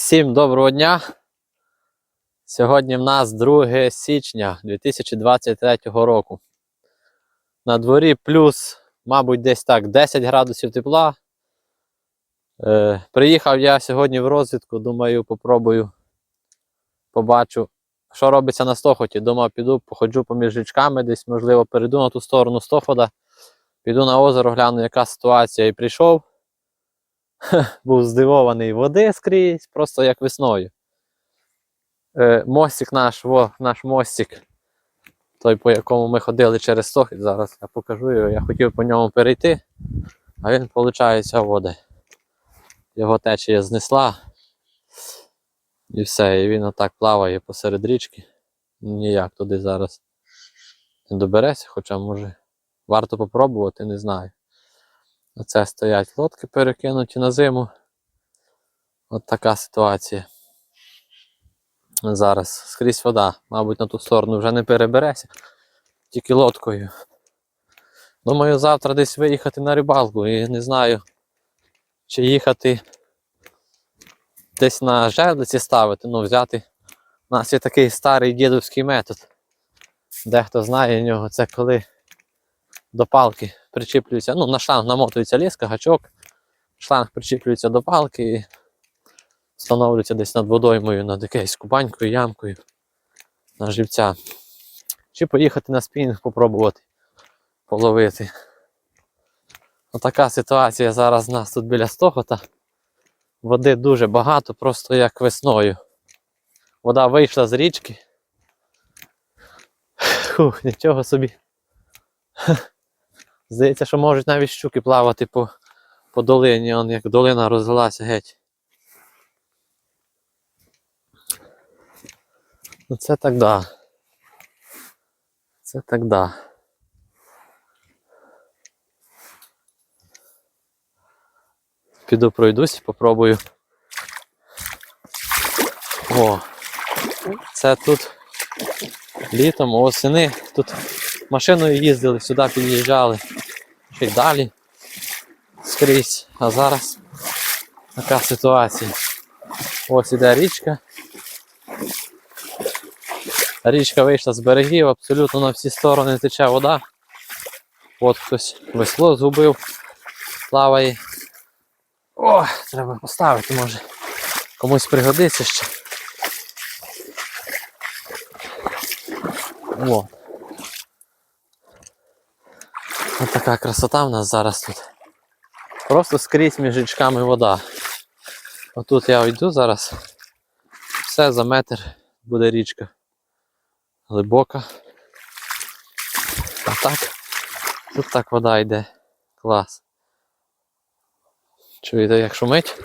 Всім доброго дня. Сьогодні в нас 2 січня 2023 року. На дворі плюс, мабуть, десь так 10 градусів тепла. Е, приїхав я сьогодні в розвідку, думаю, попробую, побачу, що робиться на стохоті. Думав, піду, походжу поміж річками, десь, можливо, перейду на ту сторону стохода, піду на озеро, гляну, яка ситуація. І прийшов був здивований води скрізь, просто як весною. Е, мостик наш, во, наш мостик, той, по якому ми ходили через Сохід, зараз я покажу його, я хотів по ньому перейти, а він, виходить, води. Його течія знесла. І все, і він отак плаває посеред річки. Ніяк туди зараз не добереться, хоча може варто попробувати, не знаю. Оце стоять лодки перекинуті на зиму. От така ситуація. Зараз скрізь вода, мабуть, на ту сторону вже не перебереся, тільки лодкою. Думаю, завтра десь виїхати на рибалку і не знаю, чи їхати десь на жерлиці ставити, ну взяти. У нас є такий старий дідовський метод. Дехто знає нього, це коли до палки причіплюється, ну, на шланг намотується ліска, гачок, шланг причіплюється до палки і встановлюється десь над водоймою, над якоюсь кубанькою, ямкою на живця. Чи поїхати на спінінг, попробувати половити. Отака ситуація зараз у нас тут біля стохота. Води дуже багато, просто як весною. Вода вийшла з річки. Фух, нічого собі. Здається, що можуть навіть щуки плавати по, по долині, он як долина розлилася геть. Ну це так да. Це так да. Піду пройдусь, попробую. О! Це тут літом, осени. Тут машиною їздили, сюди під'їжджали. Й далі скрізь. А зараз така ситуація. Ось іде річка. Річка вийшла з берегів, абсолютно на всі сторони тече вода. От хтось весло згубив, плаває. О, треба поставити, може. Комусь пригодиться ще. О. Ось така красота в нас зараз тут. Просто скрізь між річками вода. Отут я йду зараз. Все за метр буде річка. Глибока. А так, тут так вода йде. Клас. Чуєте, як шумить?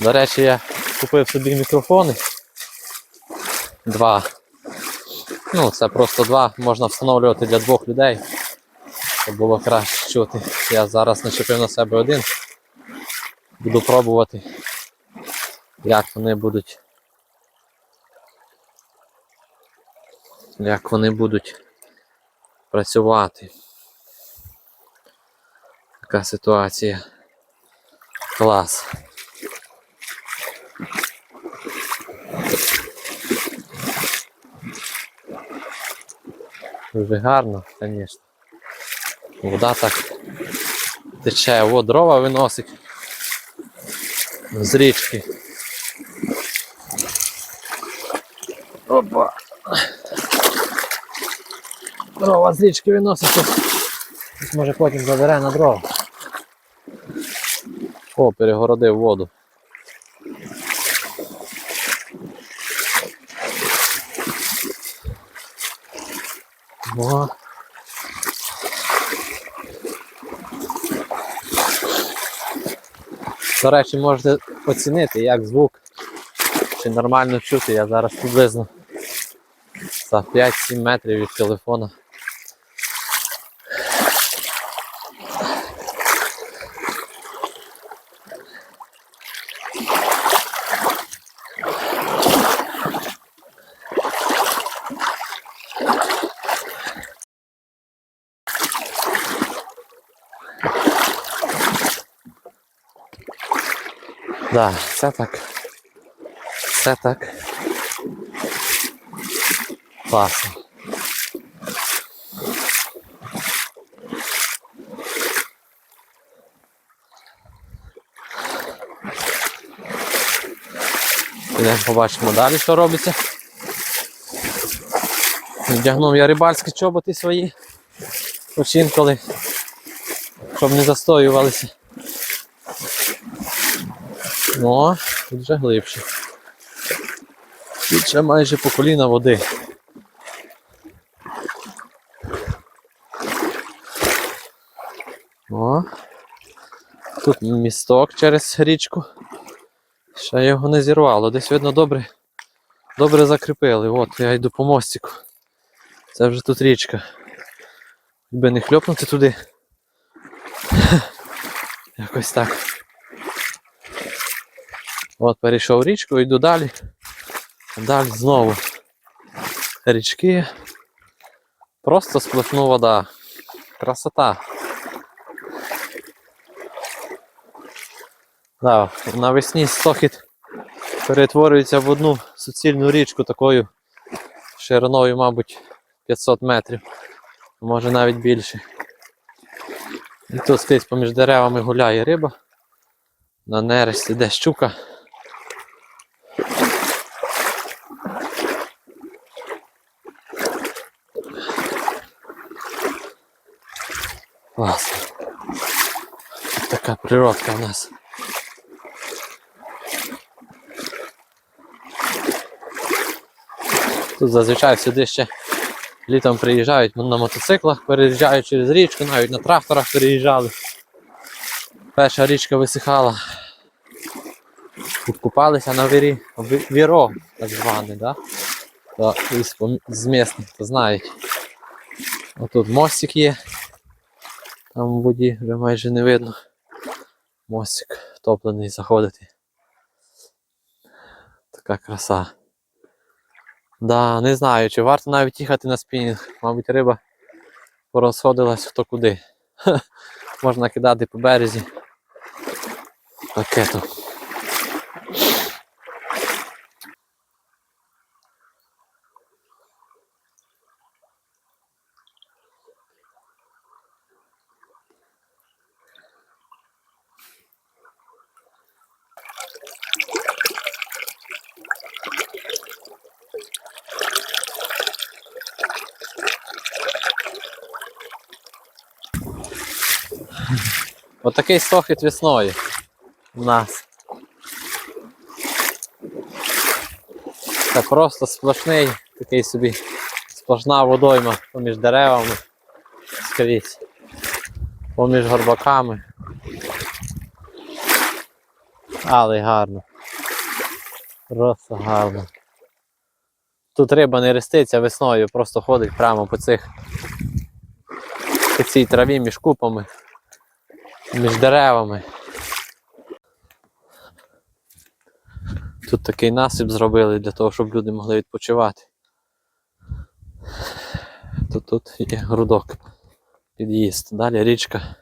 До речі, я купив собі мікрофони. Два. Ну, це просто два, можна встановлювати для двох людей. Щоб було краще чути. Я зараз начепив на себе один. Буду пробувати, як вони будуть. Як вони будуть працювати. Така ситуація. Клас. Дуже гарно, звісно. Вода так тече, О, дрова виносить з річки. Опа! Дрова з річки виносить. тут. Може потім забере на дрова. О, перегородив воду. О. До речі, можете оцінити, як звук, чи нормально чути. Я зараз приблизно за 5-7 метрів від телефона. Да, це так все так. Класно. Підемо побачимо далі, що робиться. Вдягнув я рибальські чоботи свої. Хоч інколи, щоб не застоювалися. Ну, тут вже глибше. Тут ще майже по коліна води. О, тут місток через річку. Ще його не зірвало. Десь видно добре, добре закріпили. От, я йду по мостику. Це вже тут річка. Якби не хльопнути туди. Якось так. От перейшов річку, йду далі. Далі знову річки. Просто сплошна вода. Красота. Да, навесні стохід перетворюється в одну суцільну річку такою шириною, мабуть, 500 метрів, може навіть більше. І тут скрізь поміж деревами гуляє риба. На нересті де щука. Тут така природка у нас. Тут зазвичай сюди ще літом приїжджають на мотоциклах, переїжджають через річку, навіть на тракторах переїжджали. Перша річка висихала. Тут купалися на вірі, ві- віро, так званий, да? З місних, то знають. Отут мостик є. Там в воді вже майже не видно. Мостик топлений заходити. Така краса. Да, не знаю, чи варто навіть їхати на спінінг. Мабуть, риба порозходилась хто куди. Можна кидати по березі. Таке то. Отакий стохід весною у нас. Це просто сплошний, такий собі сплошна водойма поміж деревами. Скрізь. Поміж горбаками. Але гарно. Просто гарно. Тут риба не реститься весною, просто ходить прямо по цих по цій траві між купами між деревами. Тут такий насип зробили для того, щоб люди могли відпочивати. Тут тут є грудок. Під'їзд. Далі річка.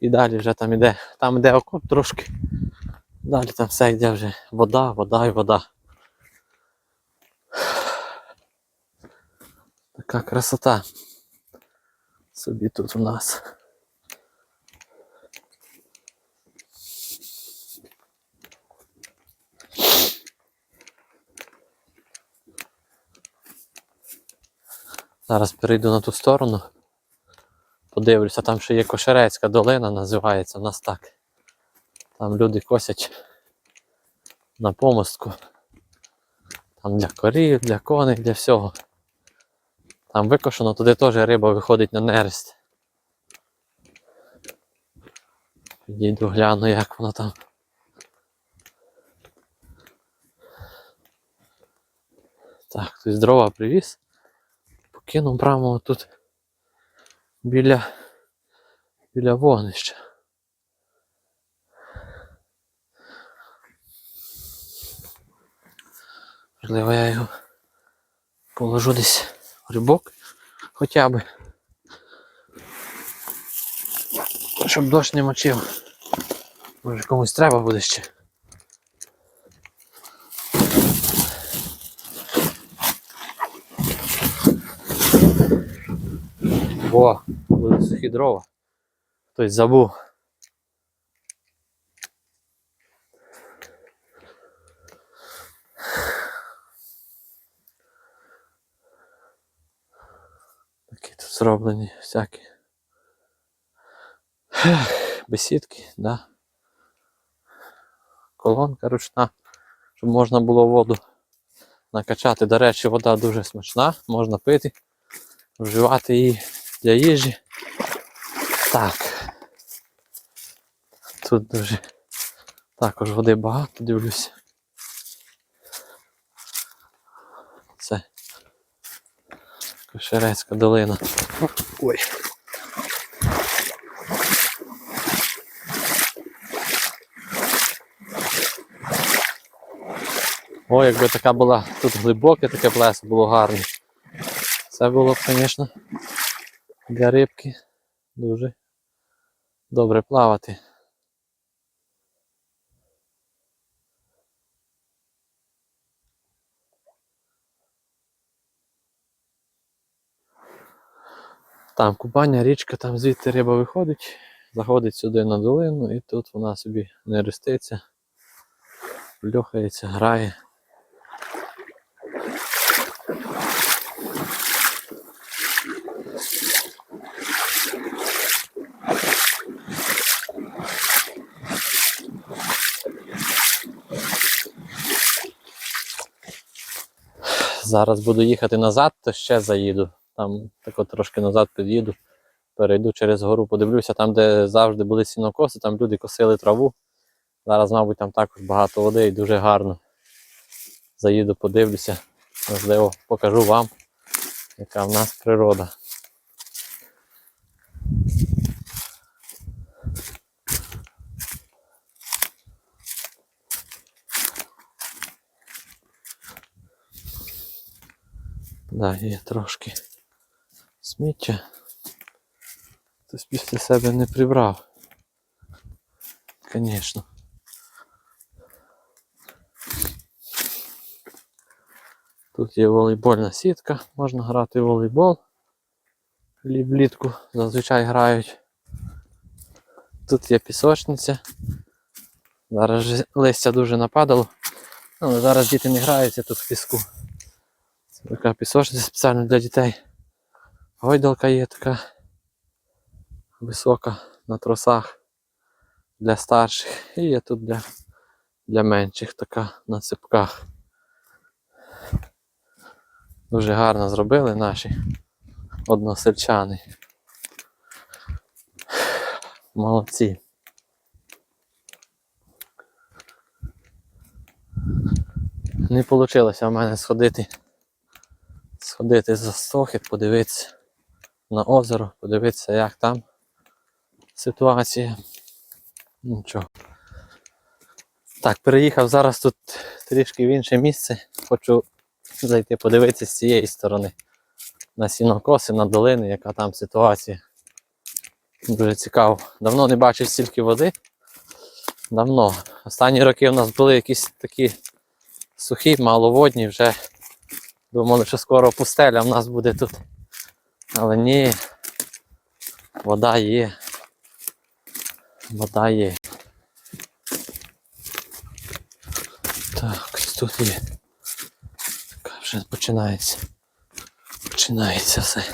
І далі вже там іде. Там іде окоп трошки. Далі там все йде вже вода, вода і вода. Така красота. Собі тут у нас. Зараз перейду на ту сторону. Подивлюся, там ще є Кошерецька долина, називається в нас так. Там люди косять на помостку. Там для корів, для коней, для всього. Там викошено, туди теж риба виходить на нерест. Підійду гляну, як воно там. Так, хтось дрова привіз. Покинув прямо тут біля, біля вогнища. Можливо, я його положу десь в рибок хоча б. Щоб дощ не мочив. Може комусь треба буде ще. О, були сухі дрова. Хтось забув. Такі тут зроблені всякі. Бесідки, да. Колонка ручна, щоб можна було воду накачати. До речі, вода дуже смачна, можна пити, вживати її для їжі. Так. Тут дуже також води багато, дивлюся. Це Кошерецька долина. Ой. О, якби така була тут глибоке таке плесо було гарне. Це було б, звісно, для рибки дуже добре плавати. Там купання, річка, там звідти риба виходить, заходить сюди на долину і тут вона собі не реститься, пльохається, грає. Зараз буду їхати назад, то ще заїду. Там так от трошки назад під'їду, перейду через гору, подивлюся, там, де завжди були сінокоси, там люди косили траву. Зараз, мабуть, там також багато води і дуже гарно. Заїду, подивлюся, можливо, покажу вам, яка в нас природа. Да, є трошки сміття. Хтось після себе не прибрав. Звісно. Тут є волейбольна сітка, можна грати в волейбол. Лі- Влітку зазвичай грають. Тут є пісочниця. Зараз листя дуже нападало. Але зараз діти не граються тут в піску. Така пісочниця спеціально для дітей. Гойдалка є така висока на тросах для старших. І є тут для, для менших така на ципках. Дуже гарно зробили наші односельчани. Молодці. Не вийшло в мене сходити сходити за стохи, подивитися на озеро, подивитися, як там ситуація. Нічого. Так, переїхав зараз тут трішки в інше місце. Хочу зайти подивитися з цієї сторони. На сінокоси, на долини, яка там ситуація. Дуже цікаво. Давно не бачив стільки води. Давно. Останні роки у нас були якісь такі сухі, маловодні, вже думали, що скоро пустеля в нас буде тут. Але ні. Вода є. Вода є. Так, тут є. Така вже починається. Починається все.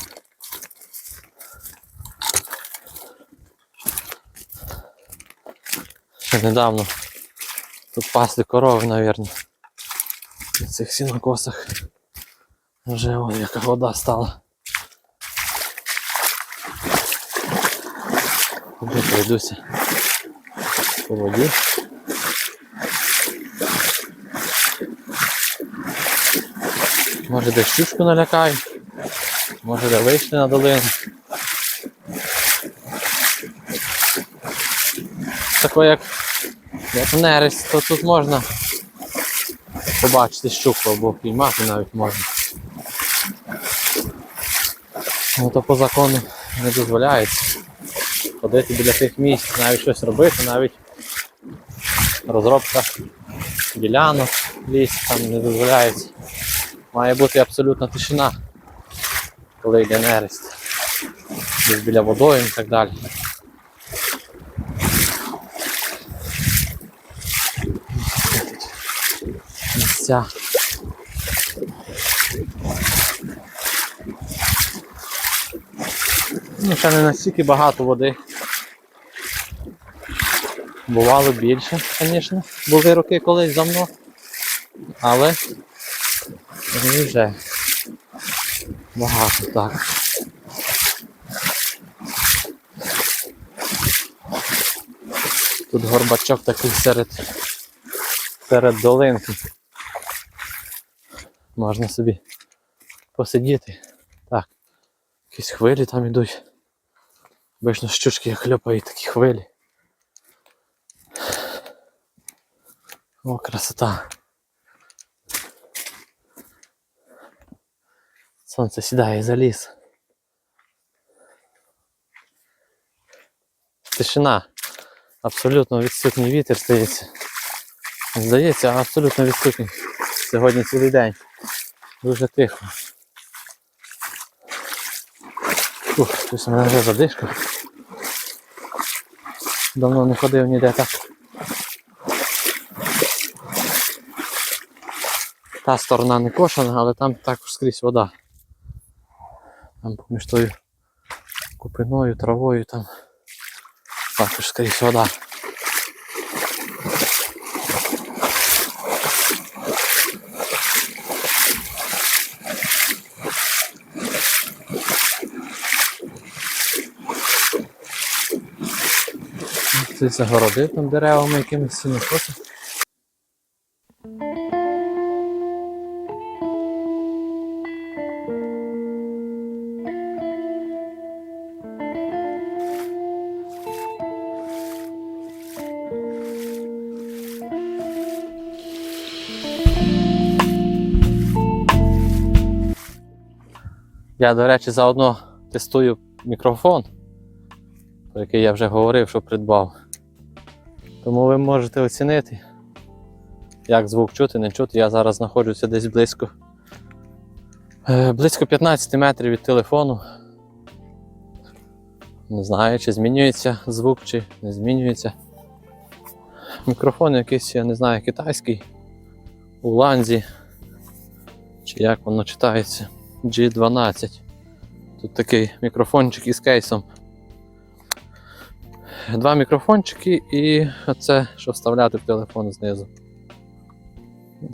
Ще недавно тут пасли корови, мабуть. На цих сінокосах. Вже ось яка вода стала. Куди пройдуся по воді. Може десь щучку налякаю, може де вийшли на долину. Тако як, як нерест, то тут можна побачити щуку або піймати навіть можна. Ну то по закону не дозволяється ходити біля тих місць, навіть щось робити, навіть розробка ділянок, ліс там не дозволяється. Має бути абсолютна тишина, коли йде нерест. десь біля водою і так далі. Місця. Ну, ще не настільки багато води. Бувало більше, звісно. Були роки колись давно. Але вже багато так. Тут горбачок такий серед, серед долинки. Можна собі посидіти. Так. Якісь хвилі там ідуть. Обично щучки хльопають такі хвилі. О, красота. Сонце сідає за ліс. Тишина. Абсолютно відсутній вітер здається. Здається, абсолютно відсутній. Сьогодні цілий день. Дуже тихо. Ух, щось мене вже задишка. Давно не ходив ніде так. Та сторона не кошена, але там також скрізь вода. Там поміж тою купиною, травою там також скрізь вода. Хтось загородив там деревами якимись сінокосом. Я, до речі, заодно тестую мікрофон, про який я вже говорив, що придбав. Тому ви можете оцінити, як звук чути, не чути. Я зараз знаходжуся десь близько. е, Близько 15 метрів від телефону. Не знаю, чи змінюється звук, чи не змінюється. Мікрофон якийсь, я не знаю, китайський, у ланзі, чи як воно читається. G12. Тут такий мікрофончик із кейсом. Два мікрофончики і оце, що вставляти в телефон знизу.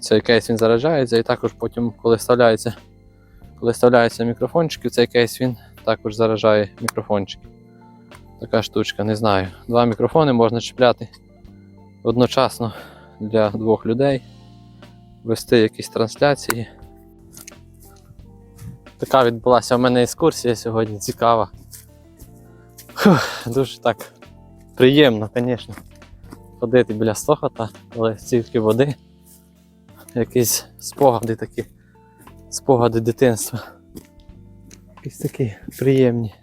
Цей кейс він заряджається і також потім, коли вставляється, коли вставляються мікрофончики, цей кейс він також заряджає мікрофончики. Така штучка, не знаю. Два мікрофони можна чіпляти одночасно для двох людей, вести якісь трансляції. Така відбулася в мене екскурсія сьогодні, цікава. Фух, дуже так приємно, звісно, ходити біля стохота, але стільки води. Якісь спогади такі, спогади дитинства. Якісь такі приємні.